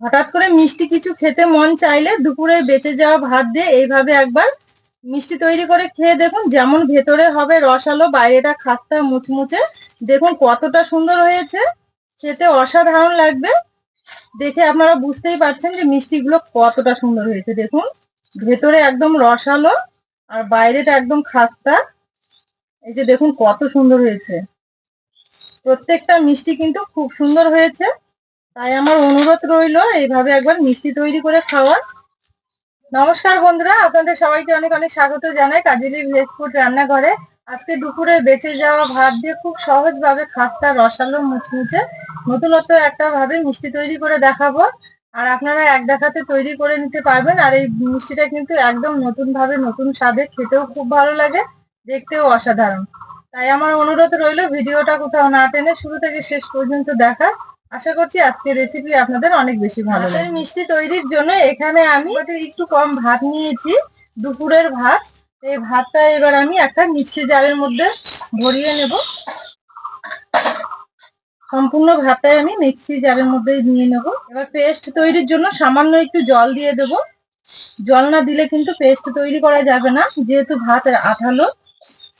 হঠাৎ করে মিষ্টি কিছু খেতে মন চাইলে দুপুরে বেঁচে যাওয়া ভাত দিয়ে এইভাবে একবার মিষ্টি তৈরি করে খেয়ে দেখুন যেমন ভেতরে হবে রসালো, বাইরেটা খাস্তা, মুচমুচে। দেখুন কতটা সুন্দর হয়েছে। খেতে অসাধারণ লাগবে। দেখে আপনারা বুঝতেই পারছেন যে মিষ্টিগুলো কতটা সুন্দর হয়েছে। দেখুন, ভেতরে একদম রসালো আর বাইরেটা একদম খাস্তা। এই যে দেখুন কত সুন্দর হয়েছে। প্রত্যেকটা মিষ্টি কিন্তু খুব সুন্দর হয়েছে। তাই আমার অনুরোধ রইল এইভাবে একবার মিষ্টি তৈরি করে খাওয়ার। নমস্কার বন্ধুরা, আপনাদের সবাইকে অনেক অনেক স্বাগত জানাই কাজলি ভেজ ফুড রান্নাঘরে। আজকে দুপুরে বেঁচে যাওয়া ভাত দিয়ে খুব সহজভাবে খাস্তা রসালো মুচমুচে নতুনত্ব একটা ভাবে মিষ্টি তৈরি করে দেখাবো। আর আপনারা এক দেখাতে তৈরি করে নিতে পারবেন, আর এই মিষ্টিটা কিন্তু একদম নতুন ভাবে নতুন স্বাদে খেতেও খুব ভালো লাগে, দেখতেও অসাধারণ। তাই আমার অনুরোধ রইল ভিডিওটা কোথাও না টেনে শুরু থেকে শেষ পর্যন্ত দেখা আশা করছি আজকের রেসিপি আপনাদের অনেক বেশি ভালো লাগে মিষ্টি তৈরির জন্য এখানে আমি একটু কম ভাত নিয়েছি দুপুরের ভাত। এই ভাতটা এবার আমি একটা মিক্সি জারের মধ্যে ভরিয়ে নেব। সম্পূর্ণ ভাতটাই আমি মিক্সি জারের মধ্যে নিয়ে নেব। এবার পেস্ট তৈরির জন্য সামান্য একটু জল দিয়ে দেব। জল না দিলে কিন্তু পেস্ট তৈরি করা যাবে না যেহেতু ভাত আঠালো।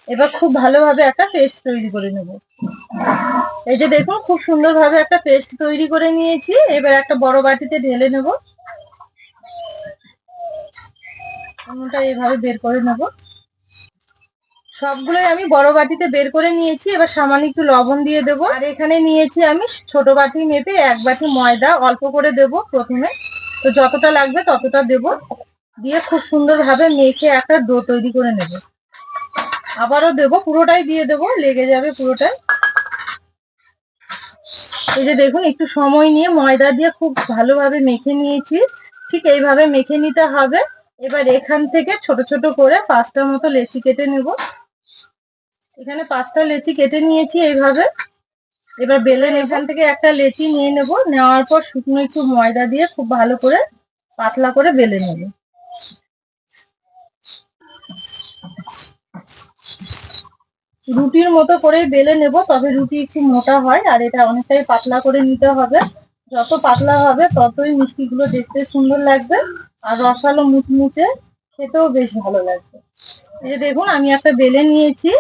এবার খুব ভালোভাবে একটা পেস্ট তৈরি করে নেব। এই যে দেখুন, খুব সুন্দরভাবে একটা পেস্ট তৈরি করে নিয়েছি। এবার একটা বড় বাটিতে ঢেলে নেব। অন্যটা এইভাবে বের করে নেব। সবগুলোই আমি বড় বাটিতে বের করে নিয়েছি। এবার সামান্য একটু লবণ দিয়ে দেবো। আর এখানে নিয়েছি আমি ছোট বাটি মেপে এক বাটি ময়দা। অল্প করে দেব প্রথমে। তো যতটা লাগবে ততটা দেব। দিয়ে খুব সুন্দরভাবে মেখে একটা ডো তৈরি করে নেব। আবারও দেব, পুরোটাই দিয়ে দেব, লেগে যাবে পুরোটাই। এই যে দেখুন, একটু সময় নিয়ে ময়দা দিয়ে খুব ভালোভাবে মেখে নিয়েছি। ঠিক এইভাবে মেখে নিতে হবে। এবার এখান থেকে ছোট ছোট করে পাঁচটা মতো লেচি কেটে নেব। এখানে পাঁচটা লেচি কেটে নিয়েছি এইভাবে। এবার বেলেন এখান থেকে একটা লেচি নিয়ে নেব। নেওয়ার পর শুকনো একটু ময়দা দিয়ে খুব ভালো করে পাতলা করে বেলে নেব। রুটির মতো করে বেলে নেব, তবে রুটি একটু মোটা হয় আর এটা অনেকটাই পাতলা করে নিতে হবে। যত পাতলা হবে ততই মিষ্টিগুলো দেখতে সুন্দর লাগবে আর রসালো মুচমুচে খেতেও বেশ ভালো লাগবে। এই যে দেখুন, আমি একটা বেলে নিয়েছি,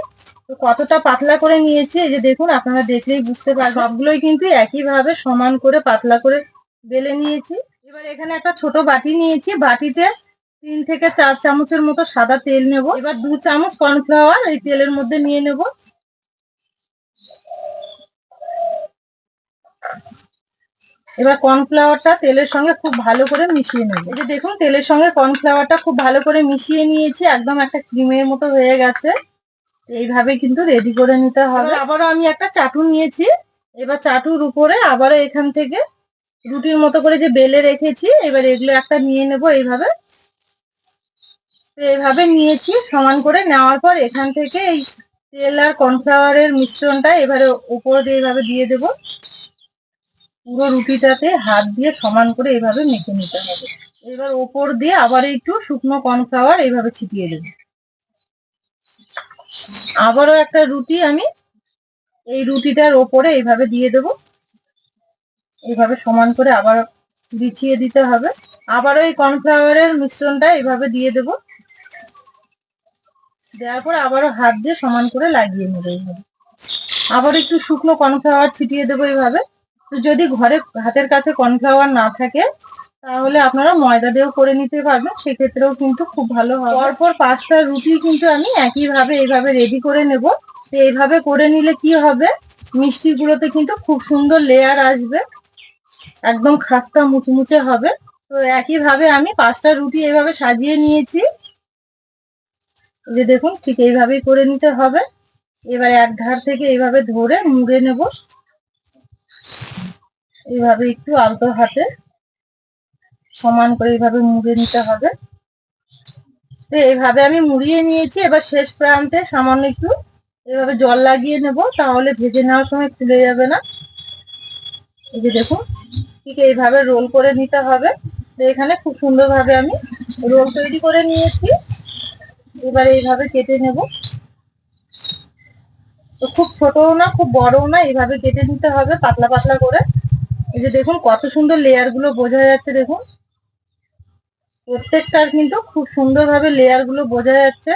তো কতটা পাতলা করে নিয়েছি, এই যে দেখুন, আপনারা দেখলেই বুঝতে পারবেন সবগুলোই কিন্তু একইভাবে সমান করে পাতলা করে বেলে নিয়েছি। এবার এখানে একটা ছোট বাটি নিয়েছি, বাটিতে তিন থেকে চার চামচের মতো সাদা তেল নেব। এবার দু চামচ কর্নফ্লাওয়ার এই তেলের মধ্যে নিয়ে নেব। এবার কর্নফ্লাওয়ারটা তেলের সঙ্গে খুব ভালো করে মিশিয়ে নেব। এই যে দেখুন তেলের সঙ্গে কর্নফ্লাওয়ারটা খুব ভালো করে মিশিয়ে নিয়েছি একদম একটা ক্রিমের মতো হয়ে গেছে। এইভাবে কিন্তু রেডি করে নিতে হবে। আবারও আমি একটা চাটু নিয়েছি। এবার চাটুর উপরে আবারও এখান থেকে রুটির মতো করে যে বেলে রেখেছি এবার এগুলো একটা নিয়ে নেব এইভাবে। তো এইভাবে নিয়েছি, সমান করে নেওয়ার পর এখান থেকে এই তেল আর কর্নফ্লাওয়ারের মিশ্রণটা এবারে উপর দিয়ে এভাবে দিয়ে দেব। পুরো রুটিটাতে হাত দিয়ে সমান করে এভাবে মেখে নিতে হবে। এবার ওপর দিয়ে আবার একটু শুকনো কর্নফ্লাওয়ার এইভাবে ছিটিয়ে দেব। আবারও একটা রুটি আমি এই রুটিটার ওপরে এইভাবে দিয়ে দেব। এইভাবে সমান করে আবার বিছিয়ে দিতে হবে। আবারও এই কর্নফ্লাওয়ারের মিশ্রণটা এইভাবে দিয়ে দেবো। দেওয়ার পর আবারও হাত দিয়ে সমান করে লাগিয়ে নেবে এইভাবে। আবার একটু শুকনো কর্নফ্লাওয়ার ছিটিয়ে দেবো এইভাবে। তো যদি ঘরে হাতের কাছে কর্নফ্লাওয়ার না থাকে, তাহলে আপনারা ময়দা দিয়েও করে নিতে পারবেন। সেক্ষেত্রেও কিন্তু খুব ভালো হবে। পরপর পাঁচটা রুটি কিন্তু আমি একইভাবে এইভাবে রেডি করে নেব। তো এইভাবে করে নিলে কি হবে? মিষ্টিগুলোতে কিন্তু খুব সুন্দর লেয়ার আসবে। একদম খাস্তা মুচমুচে হবে। তো একইভাবে আমি পাঁচটা রুটি এইভাবে সাজিয়ে নিয়েছি। যে দেখুন ঠিক এইভাবেই করে নিতে হবে। এবার এক ধার থেকে এইভাবে ধরে মুড়ে নেব। এইভাবে একটু আলতো হাতে সমান করে এইভাবে মুড়ে নিতে হবে। তো এইভাবে আমি মুড়িয়ে নিয়েছি। এবার শেষ প্রান্তে সামান্য একটু এভাবে জল লাগিয়ে নেব, তাহলে ভেজে নেওয়ার সময় খুলে যাবে না। এই যে দেখুন, ঠিক এইভাবে রোল করে নিতে হবে। তো এখানে খুব সুন্দরভাবে আমি রোল তৈরি করে নিয়েছি। এবার এইভাবে কেটে নেব। তো খুব ছোটও না, খুব বড়ও না, এইভাবে কেটে নিতে হবে পাতলা পাতলা করে। এই যে দেখুন কত সুন্দর লেয়ারগুলো বোঝা যাচ্ছে দেখুন। প্রত্যেকটার কিন্তু খুব সুন্দরভাবে লেয়ারগুলো বোঝা যাচ্ছে।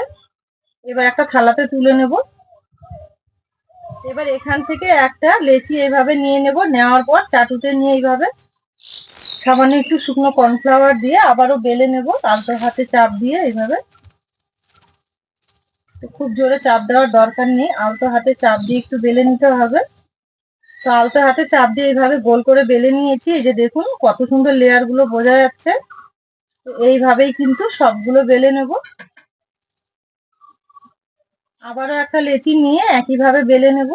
এবার একটা থালাতে তুলে নেব। এবার এখান থেকে একটা লেচি এইভাবে নিয়ে নেব। নেওয়ার পর চাটুতে নিয়ে এইভাবে সামান্য একটু শুকনো কর্নফ্লাওয়ার দিয়ে আবারও বেলে নেব। আলতো হাতে চাপ দিয়ে এইভাবে খুব জোরে চাপ দেওয়ার দরকার নেই। আলতো হাতে চাপ দিয়ে একটু বেলে নিতে হবে। তো আলতো হাতে চাপ দিয়ে এইভাবে গোল করে বেলে নিয়েছি। এই যে দেখুন, কত সুন্দর লেয়ারগুলো বোঝা যাচ্ছে। এইভাবেই কিন্তু সবগুলো বেলে নেব। আবারও একটা লেচি নিয়ে একইভাবে বেলে নেব।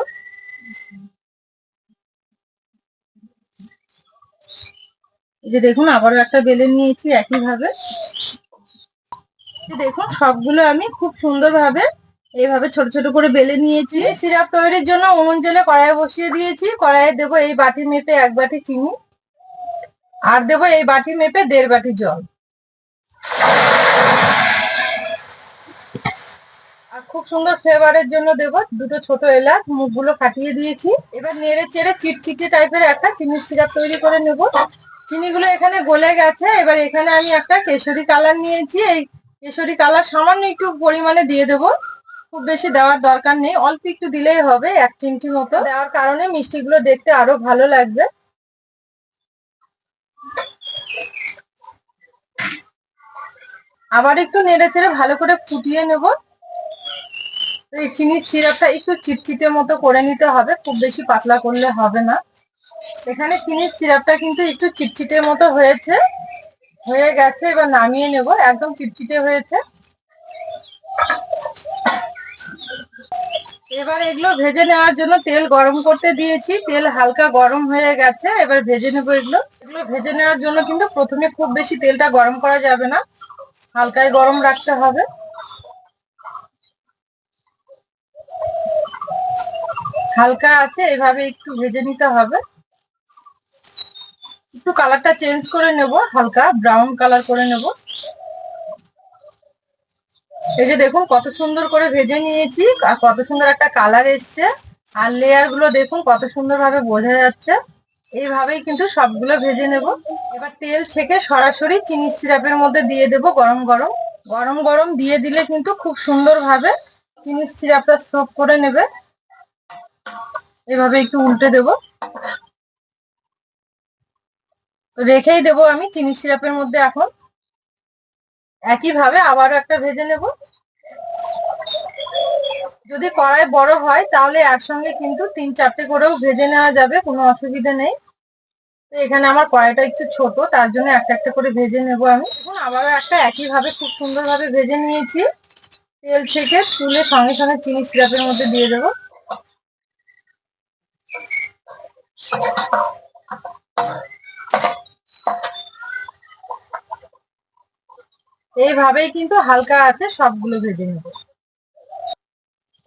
এই যে দেখুন, আবারও একটা বেলে নিয়েছি একইভাবে। দেখুন সবগুলো আমি খুব সুন্দরভাবে এইভাবে ছোট ছোট করে বেলে নিয়েছি। সিরাপ তৈরির জন্য উনুন জেলে কড়াই বসিয়ে দিয়েছি। কড়াইয়ে দেবো এই বাটি মেপে এক বাটি চিনি। আর দেবো এই বাটি মেপে দেড় বাটি জল। আর খুব সুন্দর ফ্লেভারের জন্য দেব দুটো ছোট এলাচ, মুখগুলো ফাটিয়ে দিয়েছি। এবার নেড়ে চেড়ে চিটচিটে টাইপের একটা চিনির সিরাপ তৈরি করে নেব। চিনিগুলো এখানে গলে গেছে। এবার এখানে আমি একটা কেশরি কালার নিয়েছি। এই কেশরি কালার সামান্য একটু পরিমাণে দিয়ে দেব। খুব বেশি দেওয়ার দরকার নেই, অল্প একটু দিলেই হবে, এক চিমটি মতো। দেওয়ার কারণে মিষ্টিগুলো দেখতে আরও ভালো লাগবে। আবার একটু নেড়ে চেড়ে ভালো করে ফুটিয়ে নেব। এই চিনির সিরাপটা একটু চিটচিটে মতো করে নিতে হবে, খুব বেশি পাতলা করলে হবে না। এখানে চিনির সিরাপটা কিন্তু একটু চিটচিটে মতো হয়েছে। হয়ে গেছে, এবার নামিয়ে নেব। একদম চিটচিটে হয়েছে। এবার এগুলো ভেজে নেওয়ার জন্য তেল গরম করতে দিয়েছি। তেল হালকা গরম হয়ে গেছে, এবার ভেজে নেব এগুলো। এগুলো ভেজে নেওয়ার জন্য কিন্তু প্রথমে খুব বেশি তেলটা গরম করা যাবে না। হালকায় গরম রাখতে হবে। হালকা আছে, এভাবে একটু ভেজে নিতে হবে। একটু কালারটা চেঞ্জ করে নেব, হালকা ব্রাউন কালার করে নেব। এই যে দেখুন কত সুন্দর করে ভেজে নিয়েছি, আর কত সুন্দর একটা কালার এসছে। আর লেয়ারগুলো দেখুন কত সুন্দর ভাবে বোঝা যাচ্ছে। এইভাবেই কিন্তু সবগুলো ভেজে নেব। এবার তেল ছেঁকে সরাসরি চিনি সিরাপের মধ্যে দিয়ে দেব গরম গরম। গরম গরম দিয়ে দিলে কিন্তু খুব সুন্দর ভাবে চিনি সিরাপটা সোপ করে নেবে। এভাবে একটু উল্টে দেব। রেখেই দেবো আমি চিনি সিরাপের মধ্যে এখন। একইভাবে আবারও একটা ভেজে নেব। যদি কড়াই বড় হয়, তাহলে একসঙ্গে কিন্তু তিন চারটে করেও ভেজে নেওয়া যাবে, কোনো অসুবিধা নেই। তো এখানে আমার কড়াইটা একটু ছোট, তার জন্য একটা একটা করে ভেজে নেব আমি। এখন আবারও একটা একইভাবে খুব সুন্দরভাবে ভেজে নিয়েছি। তেল থেকে তুলে সঙ্গে সঙ্গে চিনি সিরাপের মধ্যে দিয়ে দেবো। এইভাবেই কিন্তু হালকা আছে, সবগুলো ভেজে নেব।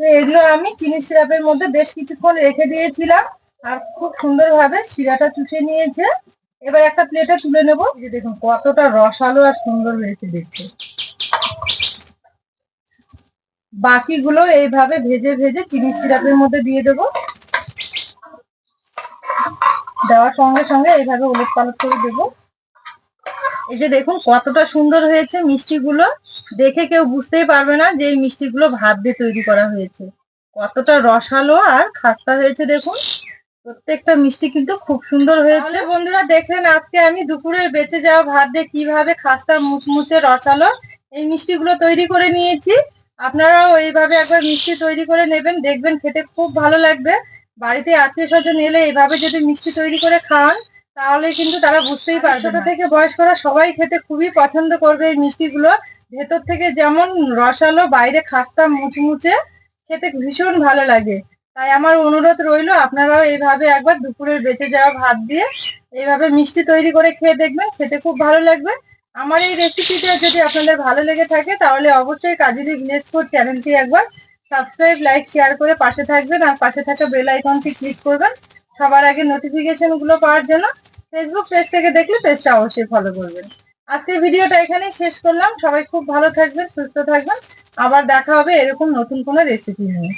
তো এগুলো আমি চিনি সিরাপের মধ্যে বেশ কিছুক্ষণ রেখে দিয়েছিলাম, আর খুব সুন্দরভাবে শিরাটা চুষে নিয়েছে। এবার একটা প্লেটে তুলে নেব। যে দেখুন, কতটা রসালো আর সুন্দর হয়েছে দেখতে। বাকিগুলো এইভাবে ভেজে ভেজে চিনি সিরাপের মধ্যে দিয়ে দেবো। দেওয়ার সঙ্গে সঙ্গে এইভাবে উলট পালট করে দেবো। এই যে দেখুন, কতটা সুন্দর হয়েছে মিষ্টিগুলো। দেখে কেউ বুঝতেই পারবে না যে এই মিষ্টিগুলো ভাত দিয়ে তৈরি করা হয়েছে। কতটা রসালো আর খাস্তা হয়েছে দেখুন। প্রত্যেকটা মিষ্টি কিন্তু খুব সুন্দর হয়েছে। বন্ধুরা দেখলেন আজকে আমি দুপুরের বেঁচে যাওয়া ভাত দিয়ে কীভাবে খাস্তা মুচমুচে রসালো এই মিষ্টিগুলো তৈরি করে নিয়েছি। আপনারাও এইভাবে একবার মিষ্টি তৈরি করে নেবেন, দেখবেন খেতে খুব ভালো লাগবে। বাড়িতে আত্মীয় স্বজন এলে এইভাবে যদি মিষ্টি তৈরি করে খাওয়ান তাহলে কিন্তু তারা বুঝতেই পারবে ছোট থেকে বয়স্করা সবাই খেতে খুবই পছন্দ করবে এই মিষ্টিগুলো। ভেতর থেকে যেমন রসালো, বাইরে খাস্তা মুচমুচে খেতে ভীষণ ভালো লাগে। তাই আমার অনুরোধ রইল, আপনারাও এইভাবে একবার দুপুরের বেঁচে যাওয়া ভাত দিয়ে এইভাবে মিষ্টি তৈরি করে খেয়ে দেখবেন, খেতে খুব ভালো লাগবে। আমার এই রেসিপিটা যদি আপনাদের ভালো লেগে থাকে, তাহলে অবশ্যই কাজেরি ভিলেজ ফুড চ্যানেলটি একবার সাবস্ক্রাইব লাইক শেয়ার করে পাশে থাকবেন আর পাশে থাকা বেল আইকনটি ক্লিক করবেন। সবার আগে নোটিফিকেশনগুলো পাওয়ার জন্য ফেসবুক পেজ থেকে দেখলে পেজটা অবশ্যই ফলো করবেন। আজকে ভিডিওটা এখানেই শেষ করলাম। সবাই খুব ভালো থাকবেন, সুস্থ থাকবেন। আবার দেখা হবে এরকম নতুন কোনো রেসিপি নিয়ে।